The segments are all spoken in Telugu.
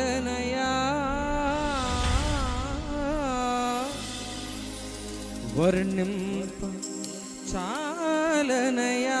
പാലനയാ വർണം ചാലനയാ.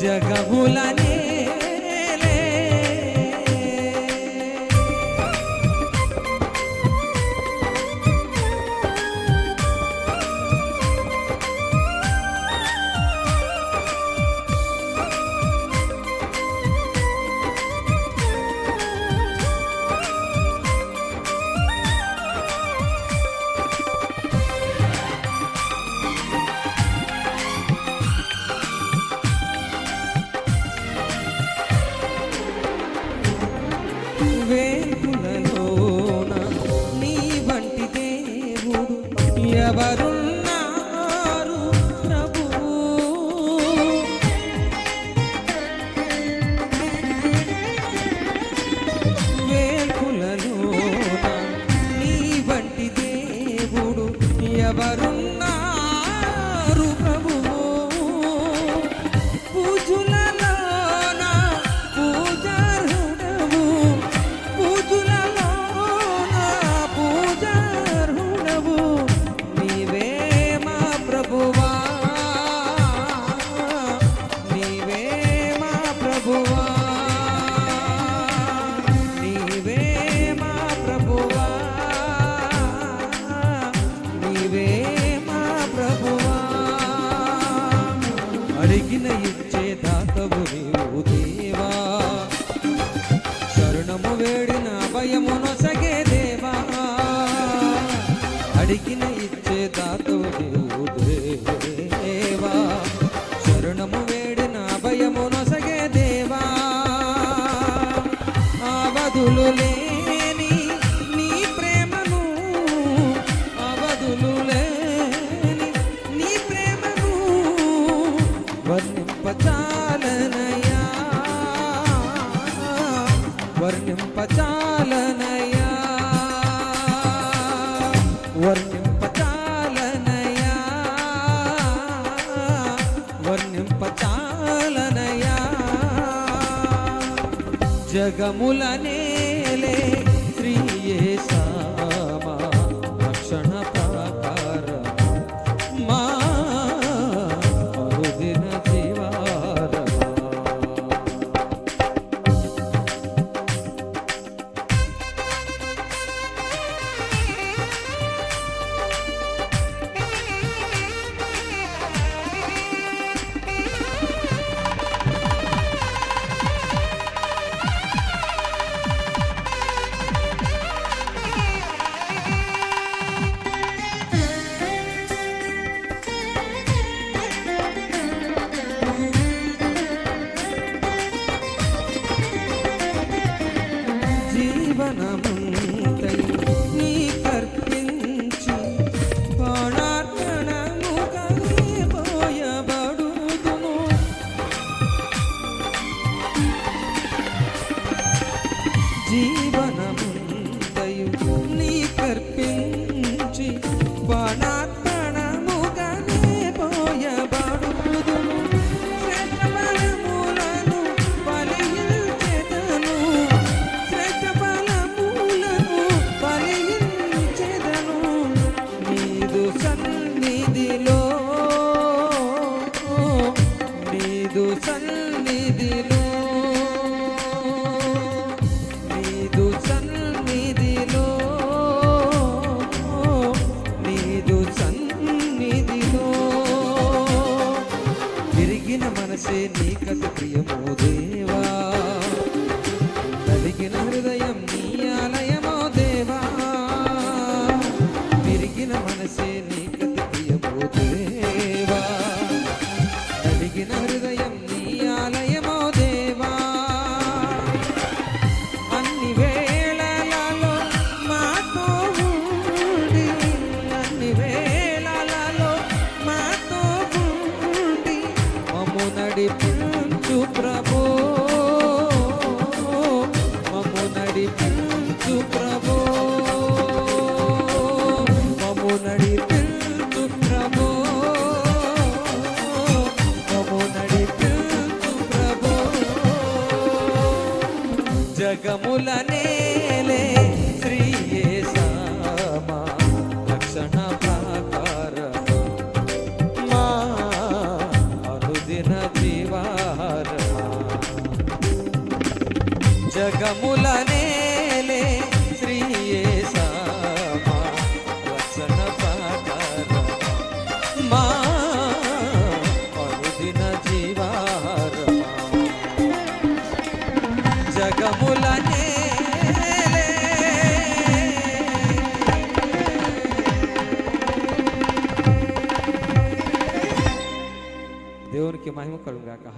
జగములని అడిగిన ఇచ్చే దాతవు నీవు దేవా. శరణము వేడిన భయము నొసగే దేవా. అడిగిన ఇచ్చే దాతవు నీవు వర్ణింపచాలనయా? వర్ణింపచాలనయా? హృదయం నీ ఆలయమో దేవా. అన్ని వేళలలో మాతో ఉండి అన్ని వేళలలో మాతో ఉండి మమ్ము నడిపి జగముల నేలే శ్రీ యేసమా రక్షణ ప్రాకారమా మా అనుదిన జీవారమా జగముల జగముల నేలే దేవునికి మహిమ కలుగాక